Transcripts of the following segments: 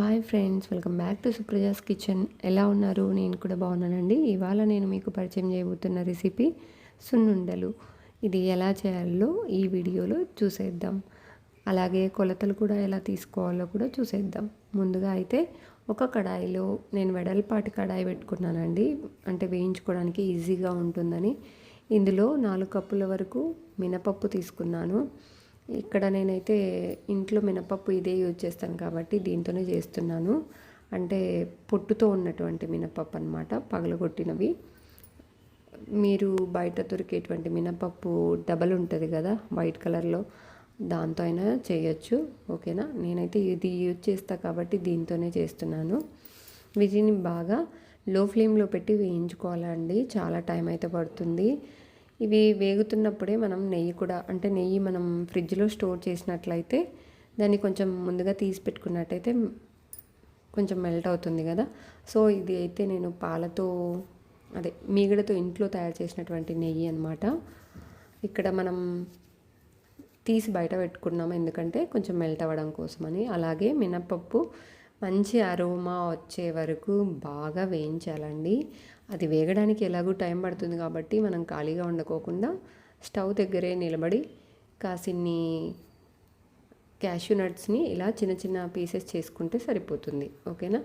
Hi friends welcome back to Supraja's kitchen ఎలా ఉన్నారు? నేను కూడా బాగున్నానండి. ఇవాళ నేను మీకు పరిచయం చేయబోతున్న రెసిపీ సున్నుండలు. ఇది ఎలా చేయాలో ఈ వీడియోలో చూసేద్దాం. అలాగే కొలతలు కూడా ఎలా తీసుకోవాలో కూడా చూసేద్దాం. ముందుగా అయితే ఒక కడాయిలో నేను వెడల్పాటి కడాయి పెట్టుకున్నానండి. అంటే వేయించుకోవడానికి ఈజీగా ఉంటుందని. ఇందులో నాలుగు కప్పుల వరకు మినపప్పు తీసుకున్నాను. ఇక్కడ నేనైతే ఇంట్లో మినపప్పు ఇదే యూజ్ చేస్తాను కాబట్టి దీంతోనే చేస్తున్నాను. అంటే పొట్టుతో ఉన్నటువంటి మినపప్పు అనమాట పగలగొట్టినవి. మీరు బయట దొరికేటువంటి మినపప్పు డబల్ ఉంటుంది కదా వైట్ కలర్లో దాంతో అయినా చేయొచ్చు ఓకేనా? నేనైతే ఇది యూజ్ చేస్తా కాబట్టి దీంతోనే చేస్తున్నాను. వీటిని బాగా లో ఫ్లేమ్లో పెట్టి వేయించుకోవాలండి చాలా టైం అయితే పడుతుంది. ఇవి వేగుతున్నప్పుడే మనం నెయ్యి కూడా అంటే నెయ్యి మనం ఫ్రిడ్జ్లో స్టోర్ చేసినట్లయితే దాన్ని కొంచెం ముందుగా తీసి పెట్టుకున్నట్టయితే కొంచెం మెల్ట్ అవుతుంది కదా. సో ఇది అయితే నేను పాలతో అదే మీగడతో ఇంట్లో తయారు చేసినటువంటి నెయ్యి అనమాట ఇక్కడ మనం తీసి బయట పెట్టుకున్నాము ఎందుకంటే కొంచెం మెల్ట్ అవ్వడం కోసమని. అలాగే మినపప్పు మంచి అరోమా వచ్చే వరకు బాగా వేయించాలండి. అది వేగడానికి ఎలాగూ టైం పడుతుంది కాబట్టి మనం ఖాళీగా ఉండకోకుండా స్టవ్ దగ్గరే నిలబడి కాసిన్ని క్యాష్యూ నట్స్ని ఇలా చిన్న చిన్న పీసెస్ చేసుకుంటే సరిపోతుంది. ఓకేనా?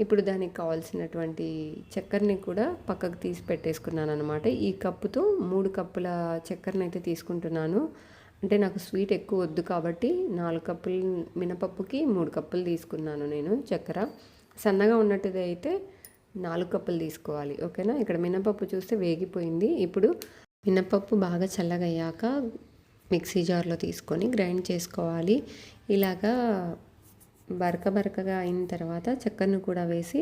ఇప్పుడు దానికి కావాల్సినటువంటి చక్కెరని కూడా పక్కకు తీసి పెట్టేసుకున్నాను అనమాట ఈ కప్పుతో మూడు కప్పుల చక్కెరని అయితే తీసుకుంటున్నాను. అంటే నాకు స్వీట్ ఎక్కువ వద్దు కాబట్టి నాలుగు కప్పులు మినపప్పుకి మూడు కప్పులు తీసుకున్నాను నేను చక్కెర. సన్నగా ఉన్నట్టుది అయితే నాలుగు కప్పులు తీసుకోవాలి ఓకేనా? ఇక్కడ మినపప్పు చూస్తే వేగిపోయింది. ఇప్పుడు మినపప్పు బాగా చల్లగయ్యాక మిక్సీ జార్లో తీసుకొని గ్రైండ్ చేసుకోవాలి. ఇలాగా బరక బరకగా అయిన తర్వాత చక్కెరను కూడా వేసి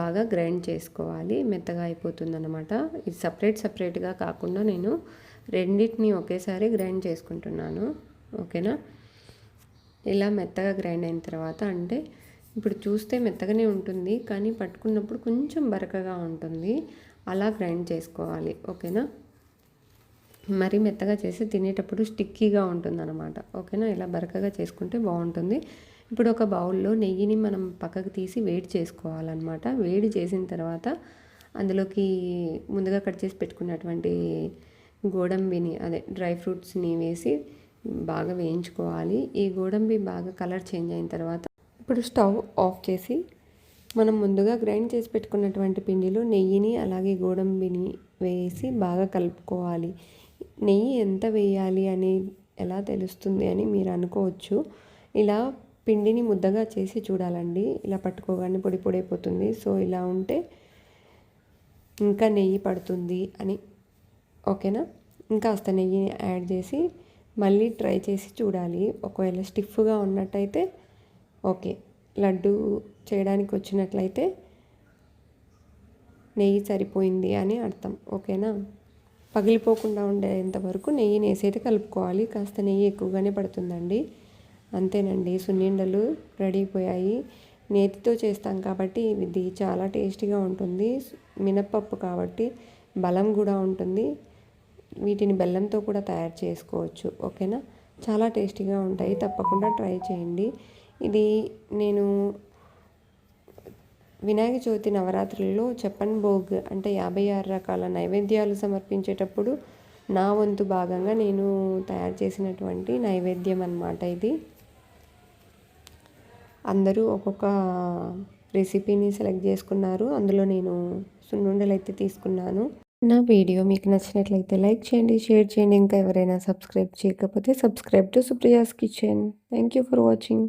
బాగా గ్రైండ్ చేసుకోవాలి. మెత్తగా అయిపోతుందన్నమాట. ఇది సపరేట్ సపరేట్గా కాకుండా నేను రెండింటిని ఒకేసారి గ్రైండ్ చేసుకుంటున్నాను. ఓకేనా? ఇలా మెత్తగా గ్రైండ్ అయిన తర్వాత అంటే ఇప్పుడు చూస్తే మెత్తగానే ఉంటుంది కానీ పట్టుకున్నప్పుడు కొంచెం బరకగా ఉంటుంది. అలా గ్రైండ్ చేసుకోవాలి. ఓకేనా? మరీ మెత్తగా చేసి తినేటప్పుడు స్టిక్కీగా ఉంటుంది అనమాట ఓకేనా? ఇలా బరకగా చేసుకుంటే బాగుంటుంది. ఇప్పుడు ఒక బౌల్లో నెయ్యిని మనం పక్కకు తీసి వేడి చేసుకోవాలన్నమాట. వేడి చేసిన తర్వాత అందులోకి ముందుగా కట్ చేసి పెట్టుకున్నటువంటి గోడంబిని అదే డ్రై ఫ్రూట్స్ని వేసి బాగా వేయించుకోవాలి. ఈ గోడంబి బాగా కలర్ చేంజ్ అయిన తర్వాత ఇప్పుడు స్టవ్ ఆఫ్ చేసి మనం ముందుగా గ్రైండ్ చేసి పెట్టుకున్నటువంటి పిండిలో నెయ్యిని అలాగే గోడంబిని వేసి బాగా కలుపుకోవాలి. నెయ్యి ఎంత వేయాలి అని ఎలా తెలుస్తుంది అని మీరు అనుకోవచ్చు. ఇలా పిండిని ముద్దగా చేసి చూడాలండి. ఇలా పట్టుకోగానే పొడి పొడైపోతుంది సో ఇలా ఉంటే ఇంకా నెయ్యి పడుతుంది అని ఓకేనా? ఇంకాస్త నెయ్యిని యాడ్ చేసి మళ్ళీ ట్రై చేసి చూడాలి. ఒకవేళ స్టిఫ్గా ఉన్నట్టయితే ఓకే. లడ్డు చేయడానికి వచ్చినట్లయితే నెయ్యి సరిపోయింది అని అర్థం. ఓకేనా? పగిలిపోకుండా ఉండేంత వరకు నెయ్యిని వేసైతే కలుపుకోవాలి. కాస్త నెయ్యి ఎక్కువగానే పడుతుందండి. అంతేనండి. సున్నిండలు రెడీ అయిపోయాయి. నేతితో చేస్తాం కాబట్టి ఇది చాలా టేస్టీగా ఉంటుంది. మినప్పప్పు కాబట్టి బలం కూడా ఉంటుంది. వీటిని బెల్లంతో కూడా తయారు చేసుకోవచ్చు ఓకేనా? చాలా టేస్టీగా ఉంటాయి. తప్పకుండా ట్రై చేయండి. ఇది నేను వినాయక చవితి నవరాత్రుల్లో చెప్పన్ భోగ్ అంటే యాభై ఆరు రకాల నైవేద్యాలు సమర్పించేటప్పుడు నా వంతు భాగంగా నేను తయారు చేసినటువంటి నైవేద్యం అన్నమాట ఇది. అందరూ ఒక్కొక్క రెసిపీని సెలెక్ట్ చేసుకున్నారు. అందులో నేను సున్నుండలు అయితే తీసుకున్నాను. నా వీడియో మీకు నచ్చినట్లయితే లైక్ చేయండి షేర్ చేయండి ఇంకా ఎవరైనా సబ్స్క్రైబ్ చేయకపోతే subscribe to Supriya's kitchen thank you for watching